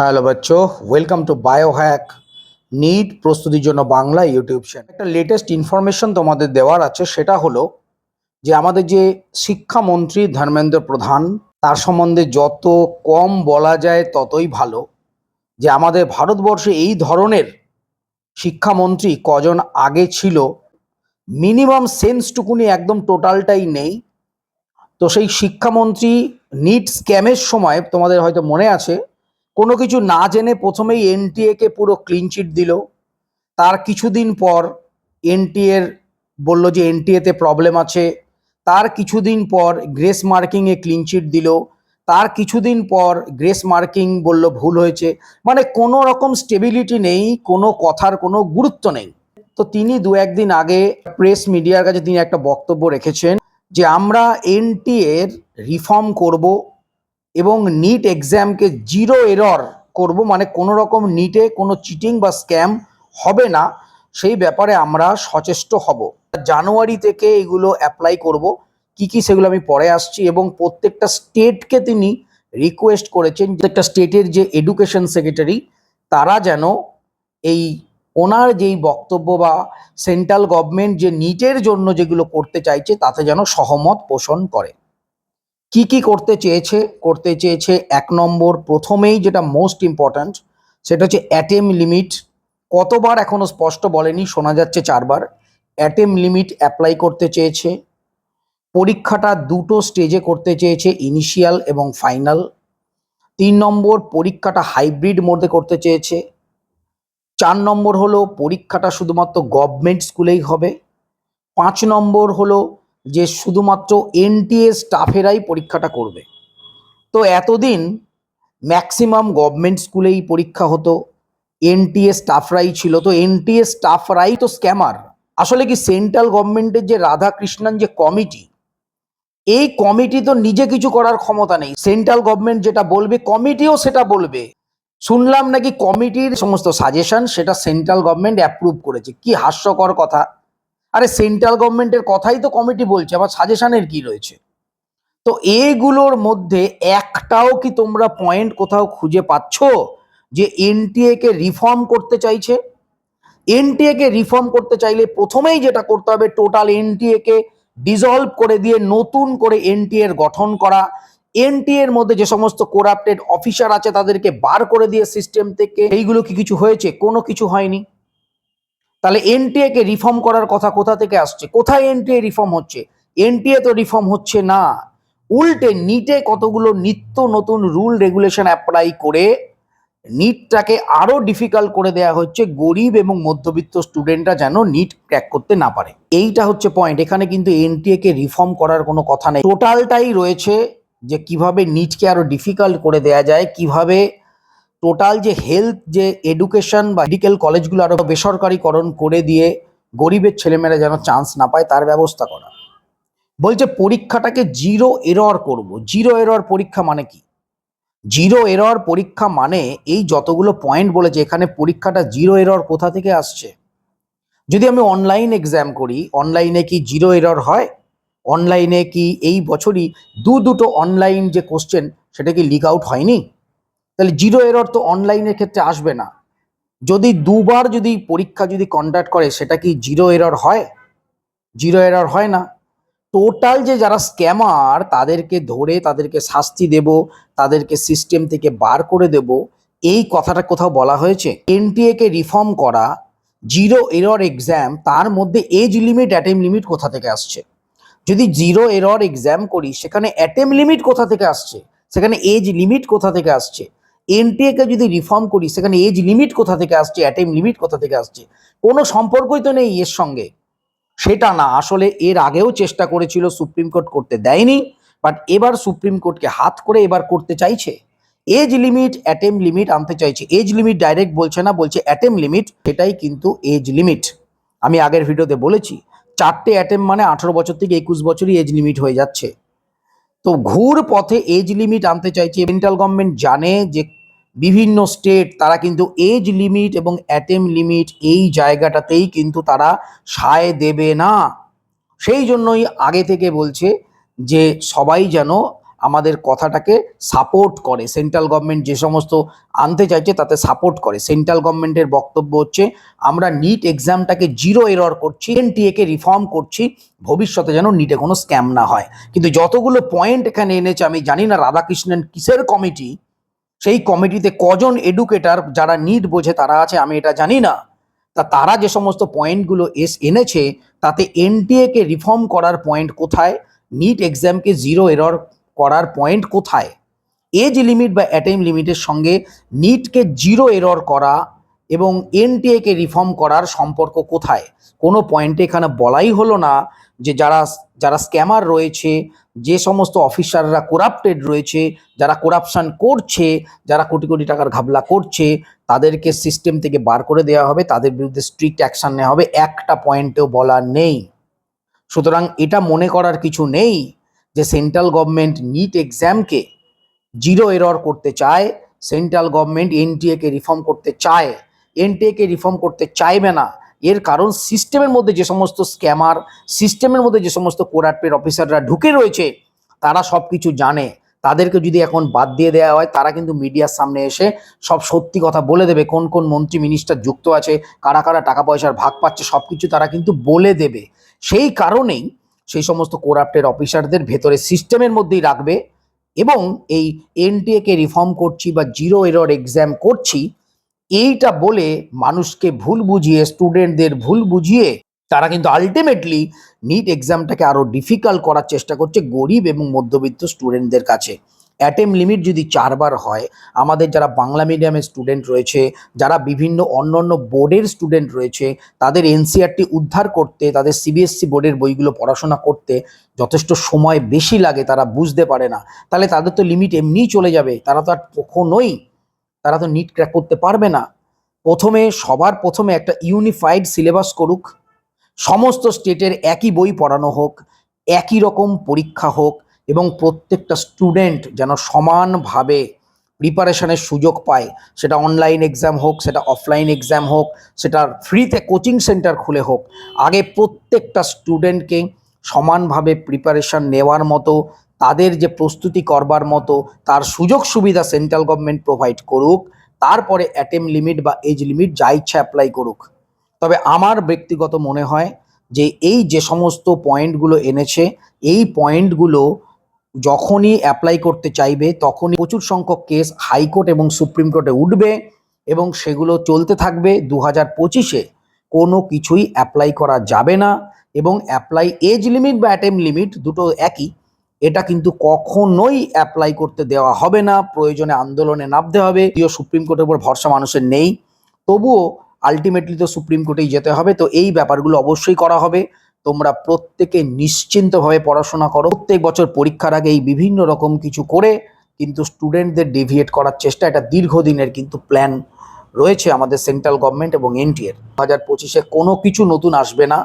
Hello বাচ্চো welcome to Biohack NEET প্রস্তুতির জন্য বাংলা ইউটিউব চ্যানেল একটা লেটেস্ট ইনফরমেশন তোমাদের দেওয়ার আছে, সেটা হলো যে আমাদের যে শিক্ষামন্ত্রী ধর্মেন্দ্র প্রধান, তার সম্বন্ধে যত কম বলা যায় ততই ভালো। যে আমাদের ভারতবর্ষে এই ধরনের শিক্ষামন্ত্রী কজন আগে ছিল মিনিমাম সেন্সটুকুনি একদম টোটালটাই নেই। তো সেই শিক্ষামন্ত্রী নিট স্ক্যামের সময় তোমাদের হয়তো মনে আছে কোনো কিছু না জেনে প্রথমেই এনটিএ কে পুরো ক্লিনচিট দিল। তার কিছুদিন পর এনটিএর বলল যে এনটিএ তে প্রবলেম আছে। তার কিছুদিন পর গ্রেস মার্কিং এ ক্লিন চিট দিল। তার কিছুদিন পর গ্রেস মার্কিং বলল ভুল হয়েছে। মানে কোনো রকম স্টেবিলিটি নেই, কোনো কথার কোনো গুরুত্ব নেই। তো তিনি দু একদিন আগে প্রেস মিডিয়ার কাছে তিনি একটা বক্তব্য রেখেছেন যে আমরা এনটিএ এর রিফর্ম করব। এবং নিট এক্সামকে জিরো এরর করব মানে কোনো রকম নিটে কোনো চিটিং বা স্ক্যাম হবে না, সেই ব্যাপারে আমরা সচেষ্ট হব। জানুয়ারি থেকে এগুলো অ্যাপ্লাই করব, কি কি সেগুলো আমি পরে আসছি এবং প্রত্যেকটা স্টেটকে তিনি রিকোয়েস্ট করেছেন, প্রত্যেকটা স্টেটের যে এডুকেশন সেক্রেটারি তারা যেন এই ওনার যেই বক্তব্য বা সেন্ট্রাল গভর্নমেন্ট যে নিটের জন্য যেগুলো করতে চাইছে, তাতে যেন সহমত পোষণ করে। কি কি করতে চেয়েছে করতে চেয়েছে এক নম্বর প্রথমেই যেটা মোস্ট ইম্পর্ট্যান্ট সেটা হচ্ছে অ্যাটেম লিমিট কতবার এখনও স্পষ্ট বলেনি, শোনা যাচ্ছে চারবার। অ্যাটেম লিমিট অ্যাপ্লাই করতে চেয়েছে, পরীক্ষাটা দুটো স্টেজে করতে চেয়েছে ইনিশিয়াল এবং ফাইনাল তিন নম্বর পরীক্ষাটা হাইব্রিড মোডে করতে চেয়েছে। চার নম্বর হলো পরীক্ষাটা শুধুমাত্র গভর্নমেন্ট স্কুলেই হবে। পাঁচ নম্বর হলো যে শুধুমাত্র এনটিএ স্টাফেরাই পরীক্ষাটা করবে। তো এতদিন ম্যাক্সিমাম গভর্নমেন্ট স্কুলেই পরীক্ষা হতো এনটিএ স্টাফরাই ছিল, তো এনটিএ স্টাফরাই তো স্ক্যামার আসলে কি সেন্ট্রাল গভর্নমেন্টের যে রাধাকৃষ্ণন যে কমিটি এই কমিটি তো নিজে কিছু করার ক্ষমতা নেই। সেন্ট্রাল গভর্নমেন্ট যেটা বলবে কমিটিও সেটা বলবে। শুনলাম নাকি কমিটির সমস্ত সাজেশন সেটা সেন্ট্রাল গভর্নমেন্ট অ্যাপ্রুভ করেছে। কি হাস্যকর কথা। আরে সেন্ট্রাল গভর্নমেন্টের কথাই তো কমিটি বলছে, আবার সাজেশনের কি রয়েছে? তো এইগুলোর মধ্যে একটাও কি তোমরা পয়েন্ট কোথাও খুঁজে পাচ্ছ যে এনটিএ কে রিফর্ম করতে চাইছে? এনটিএ কে রিফর্ম করতে চাইলে প্রথমেই যেটা করতে হবে টোটাল এনটিএ কে ডিজলভ করে দিয়ে নতুন করে এনটিএ এর গঠন করা। এনটিএ এর মধ্যে যে সমস্ত কোরাপ্টেড অফিসার আছে তাদেরকে বার করে দিয়ে সিস্টেম থেকে, এইগুলো কি কিছু হয়েছে? কোনো কিছু হয়নি। তাহলে এনটিএ কে রিফর্ম করার কথা কোথা থেকে আসছে? কোথায় এনটিএ রিফর্ম হচ্ছে? এনটিএ তো রিফর্ম হচ্ছে না। উল্টে নিটে কতগুলো নিত্য নতুন রুল রেগুলেশন অ্যাপ্লাই করে নিটটাকে আরও ডিফিকাল্ট করে দেয়া হচ্ছে গরিব এবং মধ্যবিত্ত স্টুডেন্টরা যেন নিট ক্র্যাক করতে না পারে। এইটা হচ্ছে পয়েন্ট এখানে কিন্তু এনটিএ কে রিফর্ম করার কোনো কথা নেই। টোটালটাই রয়েছে যে কীভাবে নিটকে আরও ডিফিকাল্ট করে দেয়া যায়, কীভাবে টোটাল যে হেলথ, যে এডুকেশন বা মেডিকেল কলেজগুলো আরও বেসরকারিকরণ করে দিয়ে গরিবের ছেলেমেয়েরা যেন চান্স না পায়, তার ব্যবস্থা করা। বলছে পরীক্ষাটাকে জিরো এরর করব। জিরো এরর পরীক্ষা মানে কি? জিরো এরর পরীক্ষা মানে এই যতগুলো পয়েন্ট বলেছে, এখানে পরীক্ষাটা জিরো এরর কোথা থেকে আসছে? যদি আমি অনলাইন এক্সাম করি, অনলাইনে কি জিরো এরর হয়? অনলাইনে কি এই বছরই দু দুটো অনলাইন যে কোশ্চেন, সেটা কি লিক আউট হয়নি? তাহলে জিরো এরর তো অনলাইনের ক্ষেত্রে আসবে না। যদি দুবার যদি পরীক্ষা যদি কন্ডাক্ট করে, সেটা কি জিরো এরর হয়? জিরো এরর হয় না। টোটাল যে যারা স্ক্যামার তাদেরকে ধরে, তাদেরকে শাস্তি দেব, তাদেরকে সিস্টেম থেকে বার করে দেব, এই কথাটা কোথাও বলা হয়েছে। এনটিএ কে রিফর্ম করা, জিরো এরর এক্সাম তার মধ্যে এজ লিমিট অ্যাটেম লিমিট কোথা থেকে আসছে? যদি জিরো এরর এক্সাম করি, সেখানে অ্যাটেম লিমিট কোথা থেকে আসছে? সেখানে এজ লিমিট কোথা থেকে আসছে? এনটিএ কে যদি রিফর্ম করি, সেখানে এজ লিমিট কোথা থেকে আসছে অ্যাটেম লিমিট কোথা থেকে আসছে, কোনো সম্পর্কই তো নেই এর সঙ্গে। সেটা না, আসলে এর আগেও চেষ্টা করেছিল সুপ্রিম কোর্ট করতে, দেয়নি বাট এবার সুপ্রিম কোর্টকে হাত করে এবার করতে চাইছে। এজ লিমিট অ্যাটেম লিমিট আনতে চাইছে। এজ লিমিট ডাইরেক্ট বলছে না, বলছে অ্যাটেম লিমিট সেটাই কিন্তু এজ লিমিট আমি আগের ভিডিওতে বলেছি, চারটে অ্যাটেম মানে আঠারো বছর থেকে একুশ বছরই এজ লিমিট হয়ে যাচ্ছে। তো ঘুর পথে এজ লিমিট আনতে চাইছে। সেন্ট্রাল গভর্নমেন্ট জানে যে বিভিন্ন স্টেট তারা কিন্তু এজ লিমিট এবং অ্যাটেম লিমিট এই জায়গাটাতেই কিন্তু তারা সায় দেবে না। সেই জন্যই আগে থেকে বলছে যে সবাই যেন আমাদের কথাটাকে সাপোর্ট করে। সেন্ট্রাল গভর্নমেন্ট যে সমস্ত আনতে চাইছে তাতে সাপোর্ট করে। সেন্ট্রাল গভর্নমেন্টের বক্তব্য হচ্ছে, আমরা নিট এক্সামটাকে জিরো এরর করছি এনটিএ কে রিফর্ম করছি, ভবিষ্যতে যেন নিটে কোনো স্ক্যাম না হয়। কিন্তু যতগুলো পয়েন্ট এখানে এনেছে, আমি জানি না রাধাকৃষ্ণন কিসের কমিটি সেই কমিটিতে কজন এডুকেটার যারা নিট বোঝে তারা আছে, আমি এটা জানি না। তা তারা যে সমস্ত পয়েন্টগুলো এস এনেছে, তাতে এনটিএকে রিফর্ম করার পয়েন্ট কোথায়? নিট এক্সামকে জিরো এরর করার পয়েন্ট কোথায়? এজ লিমিট বা অ্যাটেম লিমিটের সঙ্গে নিটকে জিরো এরর করা এবং এনটিএ কে রিফর্ম করার সম্পর্ক কোথায়? কোনো পয়েন্টে এখানে বলাই হলো না যে যারা যারা স্ক্যামার রয়েছে, যে সমস্ত অফিসাররা করাপ্টেড রয়েছে, যারা করাপশন করছে, যারা কোটি কোটি টাকার ঘাবলা করছে, তাদেরকে সিস্টেম থেকে বার করে দেওয়া হবে, তাদের বিরুদ্ধে স্ট্রিক্ট অ্যাকশন নেওয়া হবে, একটা পয়েন্টেও বলা নেই। সুতরাং এটা মনে করার কিছু নেই যে সেন্ট্রাল গভর্নমেন্ট নিট এক্সামকে জিরো এরর করতে চায় সেন্ট্রাল গভর্নমেন্ট এনটিএ কে রিফর্ম করতে চায়। এনটিএ কে রিফর্ম করতে চাইবে না। এর কারণ সিস্টেমের মধ্যে যে সমস্ত স্ক্যামার সিস্টেমের মধ্যে যে সমস্ত কোরাটপের অফিসাররা ঢুকে রয়েছে, তারা সব কিছু জানে। তাদেরকে যদি এখন বাদ দিয়ে দেওয়া হয়, তারা কিন্তু মিডিয়ার সামনে এসে সব সত্যি কথা বলে দেবে, কোন কোন মন্ত্রী মিনিস্টার যুক্ত আছে, কারা কারা টাকা পয়সার ভাগ পাচ্ছে সব কিছু তারা কিন্তু বলে দেবে। সেই কারণেই সেই সমস্ত কোরাপ্টের অফিসারদের ভেতরে সিস্টেমের মধ্যেই রাখবে এবং এই এনটিএ কে রিফর্ম করছি বা জিরো এরর এক্সাম করছি এইটা বলে মানুষকে ভুল বুঝিয়ে স্টুডেন্টদের ভুল বুঝিয়ে তারা কিন্তু আলটিমেটলি নিট এক্সামটাকে আরও ডিফিকাল্ট করার চেষ্টা করছে গরিব এবং মধ্যবিত্ত স্টুডেন্টদের কাছে। অ্যাটেম লিমিট যদি চারবার হয়, আমাদের যারা বাংলা মিডিয়ামের স্টুডেন্ট রয়েছে, যারা বিভিন্ন অন্য অন্য বোর্ডের স্টুডেন্ট রয়েছে, তাদের এনসিআরটি উদ্ধার করতে, তাদের সিবিএসসি বোর্ডের বইগুলো পড়াশোনা করতে যথেষ্ট সময় বেশি লাগে, তারা বুঝতে পারে না। তাহলে তাদের তো লিমিট এমনিই চলে যাবে, তারা তো আর কখনোই তারা তো নিট ক্র্যাক করতে পারবে না। প্রথমে, সবার প্রথমে একটা ইউনিফাইড সিলেবাস করুক। সমস্ত স্টেটের একই বই পড়ানো হোক, একই রকম পরীক্ষা হোক এবং প্রত্যেকটা স্টুডেন্ট যেন সমানভাবে প্রিপারেশনের সুযোগ পায়। সেটা অনলাইন এক্সাম হোক, সেটা অফলাইন এক্সাম হোক, সেটা ফ্রিতে কোচিং সেন্টার খুলে হোক। আগে প্রত্যেকটা স্টুডেন্টকে সমানভাবে প্রিপারেশন নেওয়ার মতো তাদের যে প্রস্তুতি করবার মতো, তার সুযোগ সুবিধা সেন্ট্রাল গভর্নমেন্ট প্রোভাইড করুক, তারপরে অ্যাটেম লিমিট বা এজ লিমিট যা ইচ্ছা অ্যাপ্লাই করুক। তবে আমার ব্যক্তিগত মনে হয় যে এই যে সমস্ত পয়েন্টগুলো এনেছে, এই পয়েন্টগুলো যখনই অ্যাপ্লাই করতে চাইবে, তখনই প্রচুর সংখ্যক কেস হাইকোর্ট এবং সুপ্রিম কোর্টে উঠবে এবং সেগুলো চলতে থাকবে। দু হাজার পঁচিশে কোনো কিছুই অ্যাপ্লাই করা যাবে না এবং অ্যাপ্লাই এজ লিমিট বা অ্যাটেম লিমিট দুটো একই। এটা কিন্তু কখনোই অ্যাপ্লাই করতে দেওয়া হবে না, প্রয়োজনে আন্দোলনে নামতে হবে, যদিও সুপ্রিম কোর্টের উপর ভরসা মানুষের নেই। তবুও আলটিমেটলি তো সুপ্রিম কোর্টেই যেতে হবে, তো এই ব্যাপারগুলো অবশ্যই করা হবে। তোমরা প্রত্যেকে নিশ্চিন্তভাবে পড়াশোনা করো। প্রত্যেক বছর পরীক্ষার আগে এই বিভিন্ন রকম কিছু করে কিন্তু স্টুডেন্টদের ডেভিয়েট করার চেষ্টা, এটা দীর্ঘদিনের কিন্তু প্ল্যান রয়েছে আমাদের সেন্ট্রাল গভর্নমেন্ট এবং এনটিএর দু হাজার পঁচিশে কোনো কিছু নতুন আসবে না।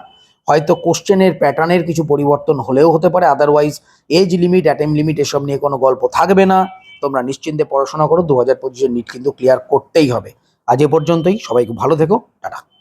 হয়তো কোশ্চেনের প্যাটার্নের কিছু পরিবর্তন হলেও হতে পারে otherwise age limit attempt limit এসব নিয়ে কোনো গল্প থাকবে না। তোমরা নিশ্চিন্তে পড়াশোনা করো, দু হাজার পঁচিশের নিট কিন্তু ক্লিয়ার করতেই হবে। আজ এ পর্যন্তই, সবাই ভালো থেকো, টাটা।